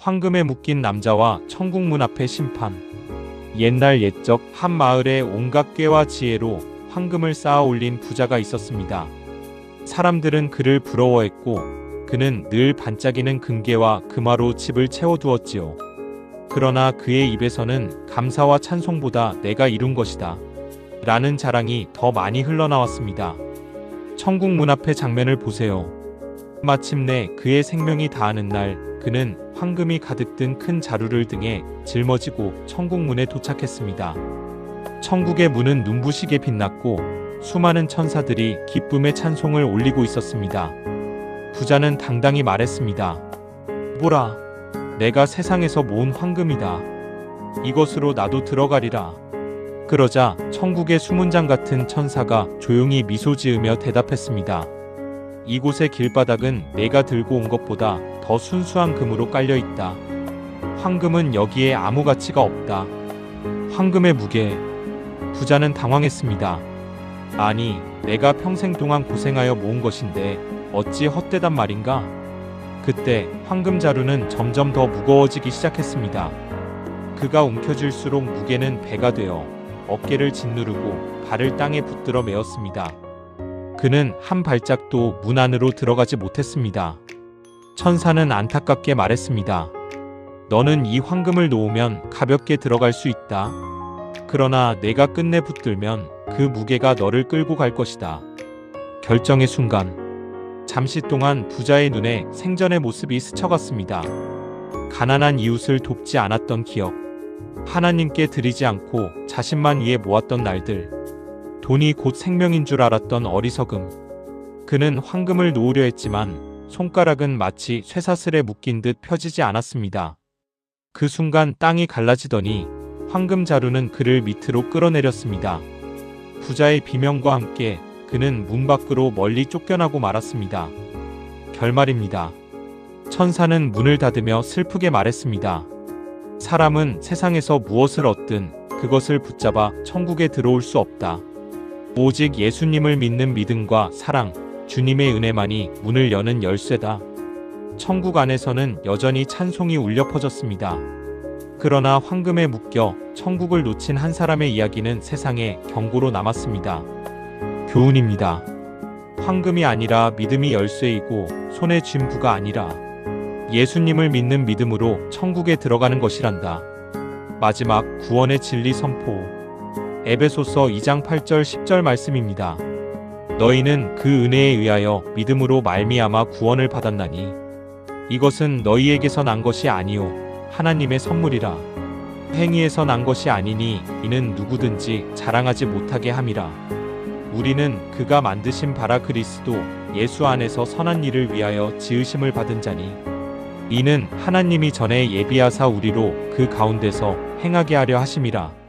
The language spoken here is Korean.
황금에 묶인 남자와 천국 문 앞의 심판. 옛날 옛적 한 마을에 온갖 꾀와 지혜로 황금을 쌓아 올린 부자가 있었습니다. 사람들은 그를 부러워했고 그는 늘 반짝이는 금괴와 금화로 집을 채워두었지요. 그러나 그의 입에서는 감사와 찬송보다 내가 이룬 것이다. 라는 자랑이 더 많이 흘러나왔습니다. 천국 문 앞의 장면을 보세요. 마침내 그의 생명이 다하는 날 그는 황금이 가득 든 큰 자루를 등에 짊어지고 천국 문에 도착했습니다. 천국의 문은 눈부시게 빛났고 수많은 천사들이 기쁨의 찬송을 올리고 있었습니다. 부자는 당당히 말했습니다. 보라, 내가 세상에서 모은 황금이다. 이것으로 나도 들어가리라. 그러자 천국의 수문장 같은 천사가 조용히 미소 지으며 대답했습니다. 이곳의 길바닥은 내가 들고 온 것보다 더 순수한 금으로 깔려 있다. 황금은 여기에 아무 가치가 없다. 황금의 무게. 부자는 당황했습니다. 아니, 내가 평생 동안 고생하여 모은 것인데 어찌 헛되단 말인가? 그때 황금 자루는 점점 더 무거워지기 시작했습니다. 그가 움켜쥘수록 무게는 배가 되어 어깨를 짓누르고 발을 땅에 붙들어 메었습니다. 그는 한 발짝도 문 안으로 들어가지 못했습니다. 천사는 안타깝게 말했습니다. 너는 이 황금을 놓으면 가볍게 들어갈 수 있다. 그러나 내가 끝내 붙들면 그 무게가 너를 끌고 갈 것이다. 결정의 순간, 잠시 동안 부자의 눈에 생전의 모습이 스쳐갔습니다. 가난한 이웃을 돕지 않았던 기억, 하나님께 드리지 않고 자신만 위해 모았던 날들, 돈이 곧 생명인 줄 알았던 어리석음. 그는 황금을 놓으려 했지만 손가락은 마치 쇠사슬에 묶인 듯 펴지지 않았습니다. 그 순간 땅이 갈라지더니 황금 자루는 그를 밑으로 끌어내렸습니다. 부자의 비명과 함께 그는 문 밖으로 멀리 쫓겨나고 말았습니다. 결말입니다. 천사는 문을 닫으며 슬프게 말했습니다. 사람은 세상에서 무엇을 얻든 그것을 붙잡아 천국에 들어올 수 없다. 오직 예수님을 믿는 믿음과 사랑, 주님의 은혜만이 문을 여는 열쇠다. 천국 안에서는 여전히 찬송이 울려 퍼졌습니다. 그러나 황금에 묶여 천국을 놓친 한 사람의 이야기는 세상에 경고로 남았습니다. 교훈입니다. 황금이 아니라 믿음이 열쇠이고 손에 쥔 부가 아니라 예수님을 믿는 믿음으로 천국에 들어가는 것이란다. 마지막 구원의 진리 선포. 에베소서 2장 8절 10절 말씀입니다. 너희는 그 은혜에 의하여 믿음으로 말미암아 구원을 받았나니 이것은 너희에게서 난 것이 아니요 하나님의 선물이라. 행위에서 난 것이 아니니 이는 누구든지 자랑하지 못하게 함이라. 우리는 그가 만드신 바라 그리스도 예수 안에서 선한 일을 위하여 지으심을 받은 자니 이는 하나님이 전에 예비하사 우리로 그 가운데서 행하게 하려 하심이라